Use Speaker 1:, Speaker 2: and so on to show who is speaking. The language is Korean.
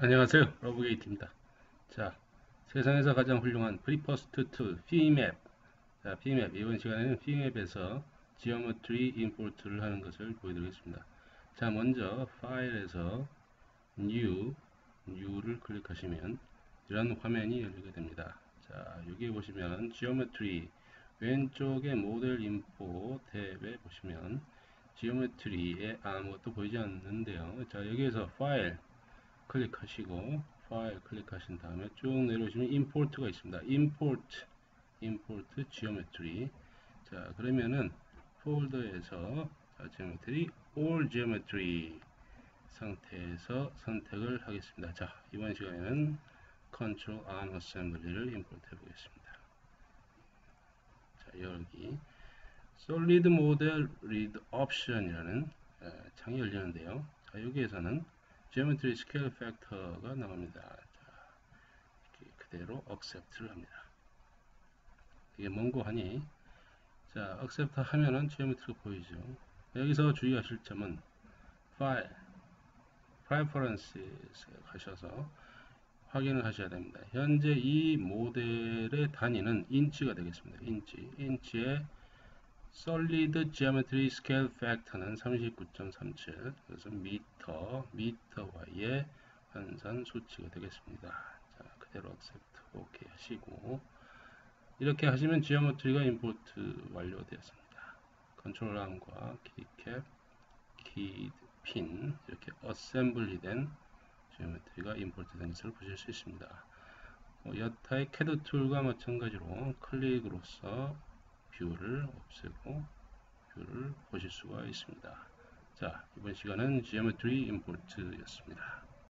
Speaker 1: 안녕하세요. 러브게이트입니다. 자, 세상에서 가장 훌륭한 프리퍼스트 툴, 피맵. 자, 피맵. 이번 시간에는 피맵에서 지오메트리 임포트를 하는 것을 보여드리겠습니다. 자, 먼저 파일에서 New, New를 클릭하시면 이런 화면이 열리게 됩니다. 자, 여기 보시면 지오메트리 왼쪽에 모델 인포 탭에 보시면 지오메트리에 아무것도 보이지 않는데요. 자, 여기에서 파일 클릭하시고 파일 클릭하신 다음에 쭉 내려오시면 임포트가 있습니다. 임포트 임포트 지오메트리 자 그러면은 폴더에서 자, 지오메트리 all geometry 상태에서 선택을 하겠습니다. 자 이번 시간에는 컨트롤 on assembly를 임포트 해 보겠습니다. 자 여기 solid model read option이라는 창이 열리는데요. 자 여기에서는 geometry scale factor가 나옵니다. 자, 그대로 accept를 합니다. 이게 뭔고 하니 자, accept 하면은 geometry가 보이죠. 여기서 주의하실 점은 file, preferences 가셔서 확인을 하셔야 됩니다. 현재 이 모델의 단위는 인치가 되겠습니다. 인치, 인치에 솔리드 지오메트리 스케일 팩터는 39.37 그래서 미터 미터와의 환산 수치가 되겠습니다. 자 그대로 accept OK 하시고 이렇게 하시면 지오메트리가 임포트 완료되었습니다. 컨트롤 R과 키캡 키핀 이렇게 어셈블리 된 지오메트리가 임포트 된 것을 보실 수 있습니다. 뭐 여타의 캐드 툴과 마찬가지로 클릭으로서 뷰를 없애고 뷰를 보실 수가 있습니다. 자, 이번 시간은 Geometry Import였습니다.